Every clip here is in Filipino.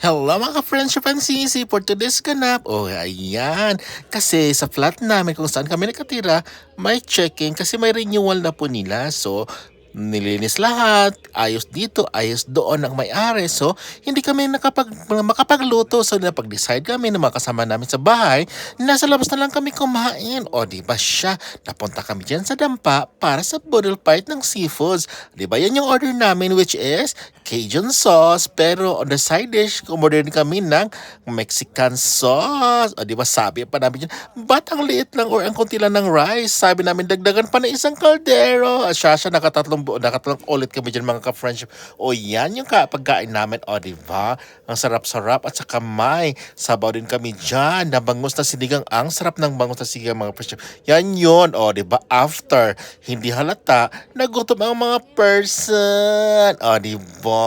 Hello mga ka-friendship and sisi for today's ganap. O oh, ayan. Kasi sa flat namin kung saan kami nakatira, may check-in kasi may renewal na po nila. So, nilinis lahat, ayos dito, ayos doon ang may-ari. So, hindi kami nakapag, makapagluto. So, napag-decide kami ng mga kasama namin sa bahay, nasa labas na lang kami kumain. O, di ba siya? Napunta kami dyan sa dampa para sa boodle fight ng seafoods. Di ba yan yung order namin which is Cajun sauce. Pero on the side dish, kumorder kami ng Mexican sauce. O, di ba sabi pa namin dyan, ba't ang liit lang or ang konti lang ng rice? Sabi namin, dagdagan pa ng isang kaldero. At siya siya nakatatlong, nakatatlong ulit kami dyan mga ka-friendship. O yan yung ka- pagkain namin. O di ba? Ang sarap-sarap at saka may sabaw din kami dyan. Na bangus na sinigang. Ang sarap ng bangus na sinigang mga friendship. Yan yun. O di ba? After, hindi halata, nagutom ang mga person. O di ba?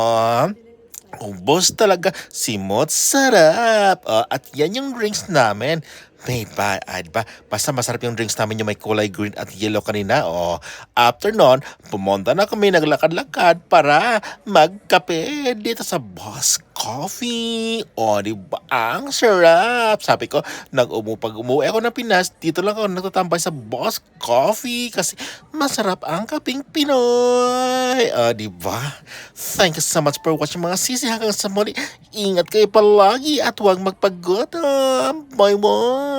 Ubos talaga. Simot sarap. Ah, at yan yung drinks namin. May ba, ba? Basta masarap yung drinks namin yung may kulay green at yellow kanina. O, after nun, pumunta na kami naglakad-lakad para magkape dito sa Boss Coffee. O, di ba? Ang sarap. Sabi ko, nag-umu pag umuwi ako ng Pinas, dito lang ako nagtatambay sa Boss Coffee kasi masarap ang kaping Pinoy. O, di ba? Thank you so much for watching mga sisi hanggang sa muli. Ingat kayo palagi at huwag magpagutom. Bye bye.